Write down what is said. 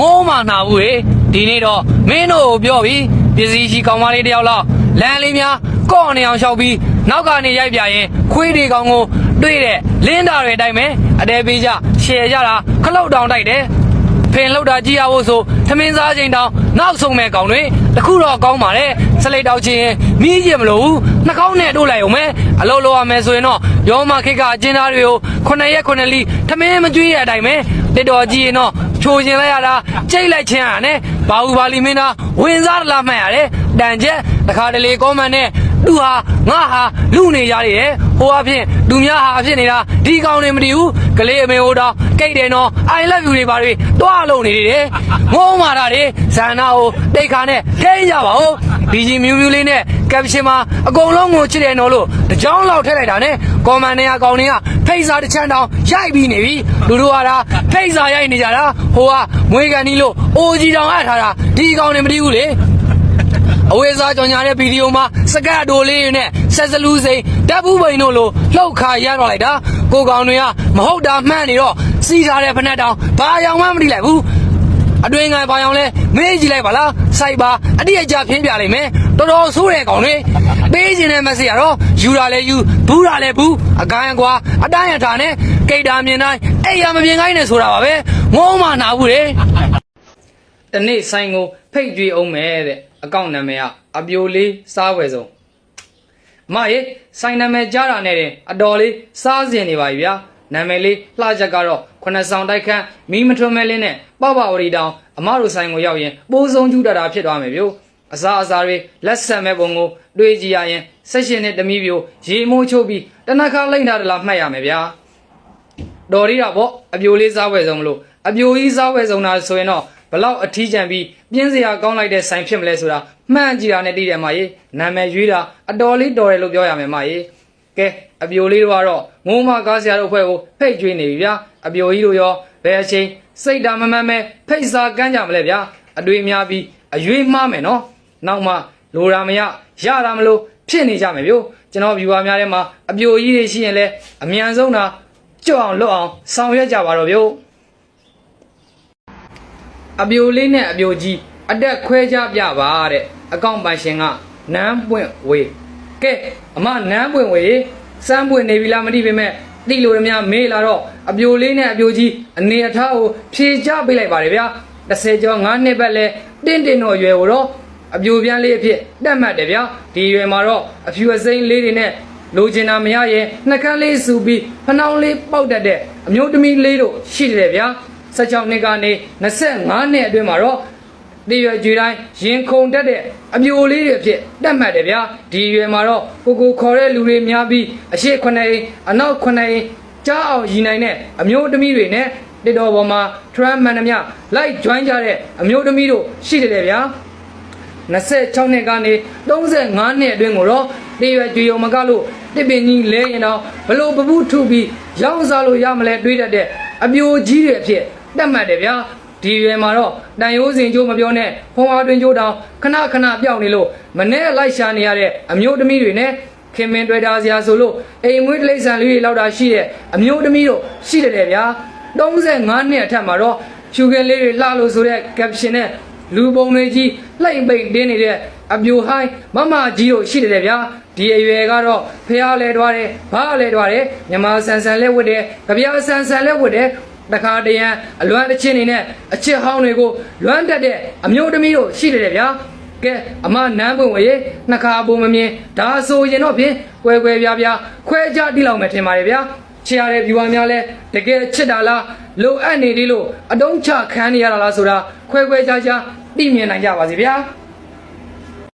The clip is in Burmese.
ငိုးမှနာဘူးလေဒီနေ့တော့မင်းတို့ကိုပြောပြီးပစ္စည်းရှိကောင်မလေးတယောက်လောက်လမ်းလေးများကော့နေအောင်လျှောက်ပြီးနောက်ကနေရိုက်ပြရင်ခွေးတွေကောင်ကိုတွေ့တဲ့လင်းတာတွေတိုက်မယ်အတဲပေးကြရှယ်ကြတာခလုတ်တောင်တိုက်တယ်ဖင်လောက်တာကြည့်ရဖို့ဆိုသမင်းစားချိန်တောင်နောက်ဆုံးမဲ့ကောင်တွေတခုတော့ကောင်းပါလေစလိတ်တောက်ချင်းရင်မီးကြည့်မလို့ဘူးနှာခေါင်းနဲ့တို့လိုက်အောင်မဲအလုံးလုံးရမယ်ဆိုရင်တော့ရောမခိတ်ကအကျဉ်းသားတွေကိုခုနှစ်ရက်ခုနှစ်လီသမင်းမကြွေးရတဲ့အတိုင်းပဲတစ်တော်ကြည့်ရင်တော့ ချိုးကျင်လိုက်ရတာကြိတ်လိုက်ချင်းရနဲ့ဘာဘူးဘာလီမင်းသားဝင်စားတလားမှတ်ရတယ်တန်ချက်တခါတလေကောမန်နဲ့ သူဟာငါဟာလူနေကြရတယ်ဟိုအဖြစ်သူများဟာအဖြစ်နေတာဒီကောင်တွေမတည်ဘူးကလေးအမေဟိုတော့ကိတ်တယ်နော် I love you တွေပါတွေတွားလုံးနေတယ်ငုံမာတာတွေဇန်နာကိုတိတ်ခါနဲ့ထိန်းကြပါဦးဘီဂျီမြူးမြူးလေးနဲ့ကပ်ရှင်မှာအကုန်လုံးကိုချစ်တယ်နော်လို့တကြောင်လောက်ထည့်လိုက်တာနဲ့ကော်မန်နေရကောင်တွေကဖိတ်စာတစ်ချမ်းတောင်ရိုက်ပြီးနေပြီလူတို့ကဒါဖိတ်စာရိုက်နေကြတာဟိုကမွေးကန်ဒီလို့အိုကြီးတောင်အပ်ထားတာဒီကောင်တွေမတည်ဘူးလေ အဝေးစားကြောင်ညာတဲ့ဗီဒီယိုမှာစကတ်တိုလေးနဲ့ဆက်စလူးစိန်တပ်ဘူးပိန်တို့လိုလှုပ်ခါရတော့လိုက်တာကိုကောင်တွေကမဟုတ်တာမှန်းနေတော့စီးထားတဲ့ဖက်နှက်တောင်ဘာရောင်မှမသိလိုက်ဘူးအတွင်းကဘာရောင်လဲမေးကြည့်လိုက်ပါလားစိုက်ပါအတိအကျဖြင်းပြလိုက်မယ်တော်တော်ဆိုးတဲ့ကောင်တွေပေးခြင်းတဲ့မက်ဆေ့ကတော့ယူတာလဲယူဘူးတာလဲဘူးအကိုင်းကွာအတိုင်းအထာနဲ့ကိတ်တာမြင်တိုင်းအဲ့ရမမြင်ခိုင်းနဲ့ဆိုတာပါပဲငုံမှနာဘူးလေ တနေ့ဆိုင်ကိုဖိတ်ကြွေးအောင်မယ်တဲ့အကောင့်နာမည်ကအပြိုလေးစားဝယ်ဆုံးအမရေဆိုင်နာမည်ကြားတာနဲ့တင်အတော်လေးစားစင်နေပါပြီဗျာနာမည်လေးလှချက်ကတော့ခုနှစ်ဆောင်တိုက်ခန်းမီးမထွန်းမဲလင်းနဲ့ပေါ့ပါဝရီတောင်အမတို့ဆိုင်ကိုရောက်ရင်ပိုးဆုံးကျူးတတာဖြစ်သွားမယ်ဗျို့အစားအစာတွေလက်ဆက်မဲ့ပုံကိုတွေးကြည့်ရရင်ဆက်ရှင်နဲ့တမီးပြိုရေမိုးချိုးပြီးတနခါလိမ့်ထားတယ်လားမှတ်ရမယ်ဗျာတော်ရီတာပေါ့အပြိုလေးစားဝယ်ဆုံးမလို့အပြိုကြီးစားဝယ်ဆုံးတာဆိုရင်တော့ ဘလောက်အထီးကျန်ပြီးပြင်းစရာကောင်းလိုက်တဲ့ဆိုင်ဖြစ်မလဲဆိုတာမှန်ကြည့်တာနဲ့တည်တယ်မကြီးနာမည်ရွေးတာအတော်လေးတော်တယ်လို့ပြောရမယ်မကြီးကဲအပြိုလေးတို့ကတော့ငုံမကားစရာတို့အဖွဲ့ကိုဖိတ်ကျွေးနေပြီဗျာအပြိုကြီးတို့ရောဘယ်အချိန်စိတ်ဓာတ်မမှန်မဲဖိတ်စာကမ်းကြမလဲဗျာအတွေ့များပြီးအရွေးမှားမယ်နော်နောက်မှလိုရာမရရတာမလို့ဖြစ်နေကြမယ်ဗျို့ကျွန်တော် viewer များထဲမှာအပြိုကြီးတွေရှိရင်လဲအမြန်ဆုံးတာကြွအောင်လွတ်အောင်ဆောင်ရွက်ကြပါတော့ဗျို့ အပြိုလေးနဲ့အပြိုကြီးအတက်ခွဲကြပြပါတဲ့အကောင့်ပိုင်ရှင်ကနန်းပွင့်ဝေကဲအမနန်းပွင့်ဝေစမ်းပွင့်နေပြီလားမသိပေမဲ့တိလို့ရမမေးလာတော့အပြိုလေးနဲ့အပြိုကြီးအနေအထားကိုဖြေချပေးလိုက်ပါတယ်ဗျာ30ကျော်9နှစ်ပတ်လဲတင်းတင်းတော့ရွယ်ကိုတော့အပြိုပြန်းလေးအဖြစ်တက်မှတ်တယ်ဗျာဒီရွယ်မှာတော့အဖြူအစိမ်းလေးတွေနဲ့လိုချင်တာမရရင်နှကန်းလေးစူပြီးဖနှောင်းလေးပေါက်တတ်တဲ့အမျိုးသမီးလေးတို့ရှိတယ်ဗျာ 16နှစ်ကနေ25နှစ်အတွင်းမှာတော့တည်ရွယ်ကြွေတိုင်းရင်ခုန်တတ်တဲ့အမျိုးလေးတွေအဖြစ်တတ်မှတ်တယ်ဗျာဒီရွယ်မှာတော့ကိုကိုခေါ်တဲ့လူတွေများပြီးအရှိ9အိမ်အနောက်9အိမ်ကြားအောင်ရည်နိုင်တဲ့အမျိုးသမီးတွေနဲ့တစ်တော်ပေါ်မှာထရမ်မန်နှမလိုက် join ကြတဲ့အမျိုးသမီးတို့ရှိတယ်ဗျာ26နှစ်ကနေ35နှစ်အတွင်းကိုတော့တည်ရွယ်ကြွေုံမကလို့တစ်ပင်ကြီးလဲရင်တော့ဘလို့ပပူးထုပြီးရောင်းစားလို့ရမလဲတွေးတတ်တဲ့အပြိုကြီးတွေအဖြစ် တတ်မှတ်တယ်ဗျာဒီရွယ်မှာတော့တန်ရိုးစင်ကျိုးမပြောနဲ့ဖုံအားတွင်ကျိုးတောင်ခဏခဏပြောင်းနေလို့မနဲ့လိုက်ရှာနေရတဲ့အမျိုးသမီးတွေနဲ့ခင်မင်တွေ့တာစရာဆိုလို့အိမ်မွေးတိရစ္ဆာန်လေးတွေလောက်တာရှိတဲ့အမျိုးသမီးတို့ရှိတယ်ဗျာ35နှစ်အထက်မှာတော့ရှုခင်းလေးတွေလှလို့ဆိုတဲ့ caption နဲ့လူပုံတွေကြီးလှိမ့်ပိတ်တင်းနေတဲ့အပြိုဟိုင်းမမကြီးတို့ရှိတယ်ဗျာဒီအရွယ်ကတော့ဖះလဲတွားတယ်ဘာလဲတွားတယ်မြမဆန်ဆန်လဲဝတ်တယ်ကြပြာဆန်ဆန်လဲဝတ်တယ် တခါတရံအလွမ်းတစ်ချင်းနေနဲ့အချစ်ဟောင်းတွေကိုလွမ်းတက်တဲ့အမျိုးသမီးတို့ရှိတယ်ဗျာကဲအမနန်းပွင့်ဝရေနှစ်ခါပုံမမြင်ဒါဆိုရင်တော့ဖြင့်ကွဲကွဲပြားပြားခွဲကြတိလောက်မယ်ထင်ပါတယ်ဗျာချစ်ရတဲ့ဗျူဟာများလဲတကယ်ချစ်တာလားလိုအပ်နေသေးလို့အတုံးချခံနေရတာလားဆိုတာခွဲခွဲခြားခြားသိမြင်နိုင်ကြပါစေဗျာ။